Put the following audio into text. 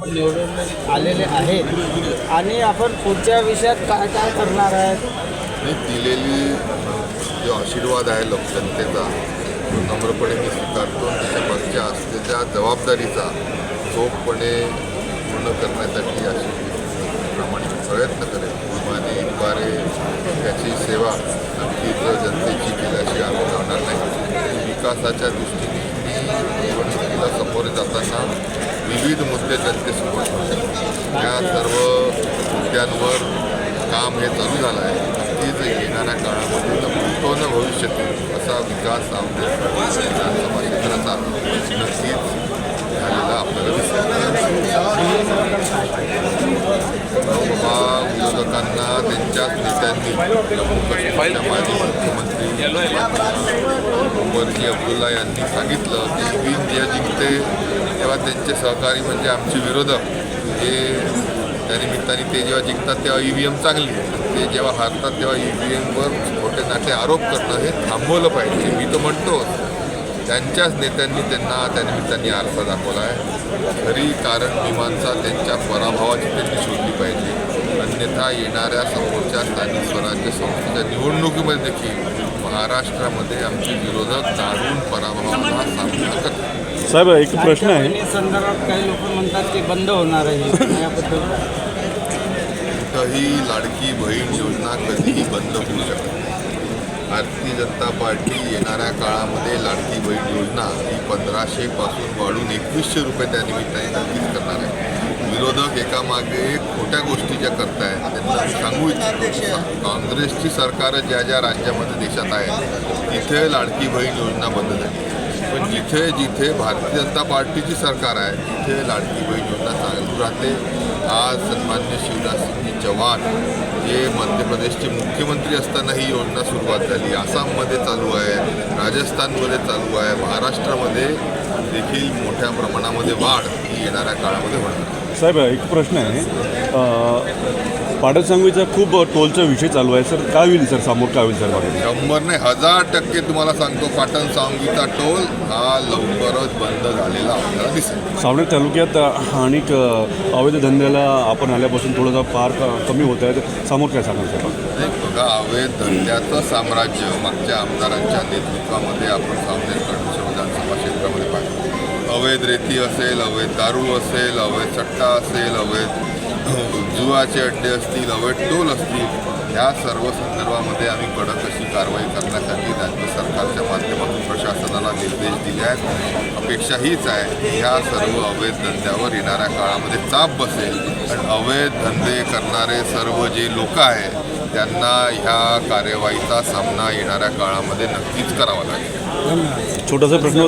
आपण निवडून आलेले आहेत. आणि आपण पुढच्या विषयात काय काय करणार आहेत? मी दिलेली जो आशीर्वाद आहे लोकजनतेचा तो नम्रपणे मी स्वीकारतो. त्याच्या मागच्या असलेल्या जबाबदारीचा चोखपणे पूर्ण करण्यासाठी अशी प्रामाणिक प्रयत्न करेल विमाने द्वारे त्याची सेवा नक्कीच जनतेची केल्याशिवाय आम्ही जाणार नाही. विकासाच्या दृष्टीने मी निवडणुकीला समोर जाताना विविध मुद्दे जनतेसमोर या सर्व मुद्द्यांवर काम हे चालू झालं आहे. नक्कीच येणाऱ्या काळामध्ये संपूर्ण भविष्यातील असा विकास आपल्या विधानसभा क्षेत्राचा नक्कीच झालेला आपल्याला दिसतो. त्यांच्याच नेत्यांनी जम्मू मुख्यमंत्री उमरजी अब्दुल्ला यांनी सांगितलं की विन जे जिंकते तेव्हा त्यांचे सहकारी म्हणजे आमचे विरोधक हे त्यानिमित्ताने ते जेव्हा जिंकतात तेव्हा ई व्ही एम चांगली ते जेव्हा हारतात तेव्हा ई व्ही एमवर मोठे नाटे आरोप करणं हे थांबवलं पाहिजे मी तर म्हणतो त्यांच्याच नेत्यांनी त्यांना त्यानिमित्ताने आरसा दाखवला आहे. खरी कारण मीमांसा त्यांच्या पराभवाची त्यांनी शोधली पाहिजे. अन्यथा येणाऱ्या समोरच्या स्थानिक स्वराज्य संस्थेच्या निवडणुकीमध्ये देखील महाराष्ट्रामध्ये आमचे विरोधक दारुण पराभवाला सामना करतात. साहेब एक प्रश्न आहे. संदर्भात काही लोक म्हणतात की बंद होणार आहे. याबद्दल? कुठंही लाडकी बहीण योजना कधीही बंद होऊ शकत भारतीय जनता पार्टी येणाऱ्या काळामध्ये लाडकी बहीण योजना ही पंधराशेपासून वाढून एकवीसशे रुपये त्या निमित्ताने नक्कीच करणार आहे. विरोधक एकामागे एक खोट्या गोष्टी ज्या करतायत त्यांना मी सांगू इच्छितो. काँग्रेसची सरकारं ज्या ज्या राज्यामध्ये देशात आहेत तिथे लाडकी बहीण योजना बंद झाली. पण जिथे जिथे भारतीय जनता पार्टीची सरकार आहे तिथे लाडकी बहीण योजना चालू राहते. आज सन्मान्य शिवराजसिंगजी चव्हाण जे मध्य प्रदेशचे मुख्यमंत्री असताना ही योजना सुरुवात झाली. आसाममध्ये चालू आहे राजस्थानमध्ये चालू आहे महाराष्ट्रामध्ये देखील मोठ्या प्रमाणामध्ये वाढ ही येणाऱ्या काळामध्ये होणार आहे. साहेब एक प्रश्न आहे. पाडसांगवीचा खूप टोलचा विषय चालू आहे सर. काय होईल सर? समोर काय होईल सर मागे शंभर नाही हजार टक्के तुम्हाला सांगतो पाटण सांगवीचा टोल हा लवकरच बंद झालेला आपल्याला दिसेल. सावनेर तालुक्यात आणि अवैध धंद्याला आपण आल्यापासून थोडंसं फार कमी होत आहे. तर समोर काय सांगाल एक बघा अवैध धंद्याचं साम्राज्य मागच्या आमदारांच्या नेतृत्वामध्ये आपण सामने विधानसभा पाहिलं अवैध रेती असेल अवैध दारू असेल अवैध सट्टा असेल अवैध जुवाचे अड्डे असतील अवैध टोल असतील ह्या सर्व संदर्भामध्ये आम्ही कडक अशी कारवाई करण्यासाठी राज्य सरकारच्या माध्यमातून प्रशासनाला निर्देश दिले आहेत. अपेक्षा हीच आहे ह्या सर्व अवैध धंद्यावर येणाऱ्या काळामध्ये चाप बसेल. आणि अवैध धंदे करणारे सर्व जे लोक आहेत त्यांना ह्या कार्यवाहीचा सामना येणाऱ्या काळामध्ये नक्कीच करावा लागेल. छोटासा प्रश्न